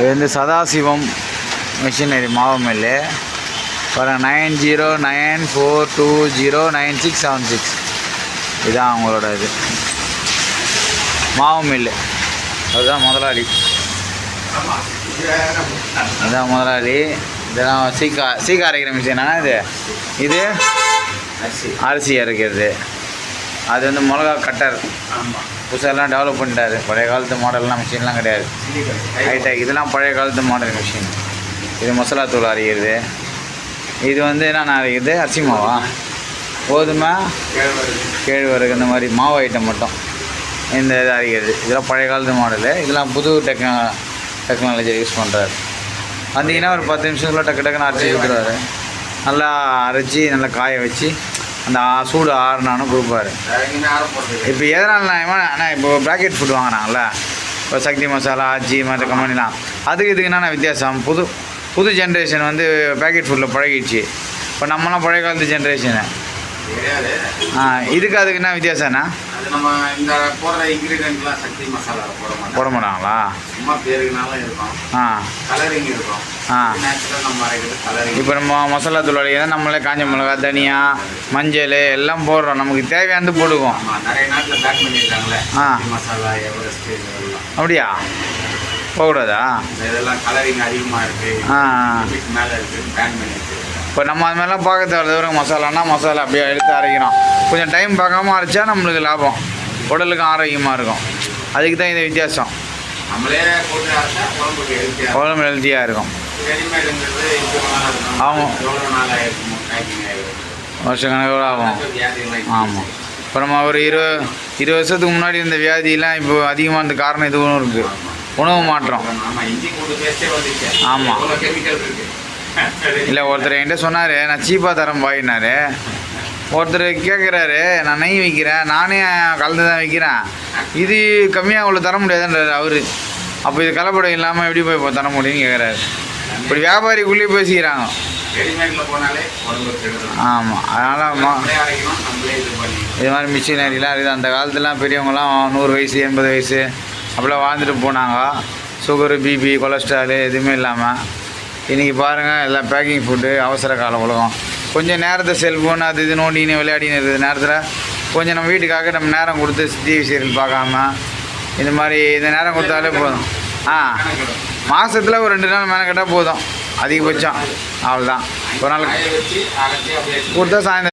இது வந்து சதாசிவம் மிஷினரி மாவு மில்லு பாருங்க nine zero nine four two zero nine six seven six இதுதான் அவங்களோட இது. மாவு மில்லு அதுதான் முதலாளி. இதுதான் முதலாளி. இதெல்லாம் சீக்கா சீக்கா அரைக்கிற மிஷினா இது? இது? அரிசி அரைக்கிறது அது வந்து மிளகா கட்டர். ஆமாம் புதுசாலாம் டெவலப் பண்ணிட்டாரு. பழைய காலத்து மாடல்லாம் மிஷின்லாம் கிடையாது. ஹைடெக் இதெல்லாம் பழைய காலத்து மாடல் மிஷின் இது மசாலா தூள் அரைக்கிறது. இது வந்து என்னென்ன அரைக்கிறது? அரிசி மாவா? கோதுமை கேழ்வரகு இந்த மாதிரி மாவு ஐட்டம் மட்டும். இந்த இது அரைக்கிறது. இதெல்லாம் பழைய காலத்து மாடலு இதெல்லாம் புது டெக்னா டெக்னாலஜி யூஸ் பண்ணுறாரு வந்தீங்கன்னா ஒரு பத்து நிமிஷத்துக்குள்ள டக்கு டக்குன்னு அரைச்சி கொடுத்துருவாரு. நல்லா அரைச்சி நல்லா காய வச்சு அந்த சூடு ஆறுனாலும் கொடுப்பாரு. இப்போ எதனால நான் ஆனால் இப்போ ப்ராக்கெட் ஃபுட் வாங்கினாங்கள இப்போ சக்தி மசாலா ஆச்சி மற்ற கம்பெனிலாம். அதுக்கு இதுக்கு என்னென்ன வித்தியாசம்? புது புது ஜென்ரேஷன் வந்து பேக்கெட் ஃபுட்டில் பழகிடுச்சு. இப்போ நம்மலாம் பழைய காலத்து ஜென்ரேஷனு ஆ இதுக்கு அதுக்கு என்ன வித்தியாசம்னா? அது நம்ம இந்த போடுற இன்க்ரீடியன்ட்லாம் சக்தி மசாலா போட மாட்டோம். போட மாட்டாங்களா? சும்மா பேருக்குனாலும் இருக்கும். ஆ. கலரிங் இருக்கும். ஆ. நேச்சுரலாக நம்ம அரைக்கிறது கலரிங் இப்போ நம்ம மசாலா தூள் அடிக்கிறது நம்மளே காஞ்ச மிளகா தனியா மஞ்சள் எல்லாம் போடுறோம். நமக்கு தேவையானது போடுவோம். நிறைய நாட்டில் பேக் பண்ணியிருக்காங்களே. ஆ. மசாலா எவரெஸ்ட் அப்படியா? போகக்கூடாதா? இதெல்லாம் கலரிங் அதிகமாக இருக்குது ஆ மேலே இருக்குது பேன் பண்ணியிருக்கு இப்போ நம்ம அது மாதிரிலாம் பார்க்க தேவை மசாலானா மசாலா அப்படியே எடுத்து அரைக்கிறோம் கொஞ்சம் டைம் பார்க்காம அரைச்சா நம்மளுக்கு லாபம். உடலுக்கும் ஆரோக்கியமாக இருக்கும். அதுக்கு தான் இந்த வித்தியாசம். உடம்பு ஹெல்த்தியாக இருக்கும். ரெடிமேடுங்கிறது இப்போ நாள் ஆமா. எவ்வளோ நாள் ஆயிருக்கும் பேக்கிங் ஆகிருக்கும் வருஷம் கணக்கு ஆகும்? ஆமாம் இப்போ நம்ம ஒரு இருபது இருபது வருஷத்துக்கு முன்னாடி இந்த வியாதியெல்லாம் இப்போ அதிகமாக இருந்த காரணம் இதுவும் இருக்குது உணவு மாற்றம். ஆமாம் இல்லை ஒருத்தர் என்கிட்ட சொன்னார் நான் சீப்பாக தரம் பாயினாரு ஒருத்தர் கேட்குறாரு நான் நெய் விற்கிறேன் நானே கலந்து தான் விற்கிறேன் இது கம்மியாக அவ்வளோ தர முடியாதுன்றாரு அவர். அப்போ இது கலப்படம் இல்லாமல் எப்படி போய் இப்போ தர முடியும்னு கேட்குறாரு இப்படி வியாபாரிக்குள்ளேயே பேசிக்கிறாங்க. ஆமாம் அதனால் இது மாதிரி இது மாதிரி மிஷினரிலாம் இருக்குது. அந்த காலத்துலாம் பெரியவங்களாம் நூறு வயசு எண்பது வயசு அப்படிலாம் வாழ்ந்துட்டு போனாங்க. சுகரு பிபி கொலஸ்ட்ராலு எதுவுமே இல்லாமல் இன்றைக்கி பாருங்கள் எல்லாம் பேக்கிங் ஃபுட்டு அவசர கால உலகம். கொஞ்சம் நேரத்தை செல்ஃபோன் அது இது நோண்டின்னு விளையாடின்னு இருக்கிற நேரத்தில். கொஞ்சம் நம்ம வீட்டுக்காக நம்ம நேரம் கொடுத்து டிவி சீரியல் பார்க்காம இந்த மாதிரி இந்த நேரம் கொடுத்தாலே போதும். ஆ மாதத்தில் ஒரு ரெண்டு நாள் மெனக்கட்டால் போதும். அதிகபட்சம். அவ்வளோதான் ஒரு நாள் கொடுத்தா சாயந்தரம்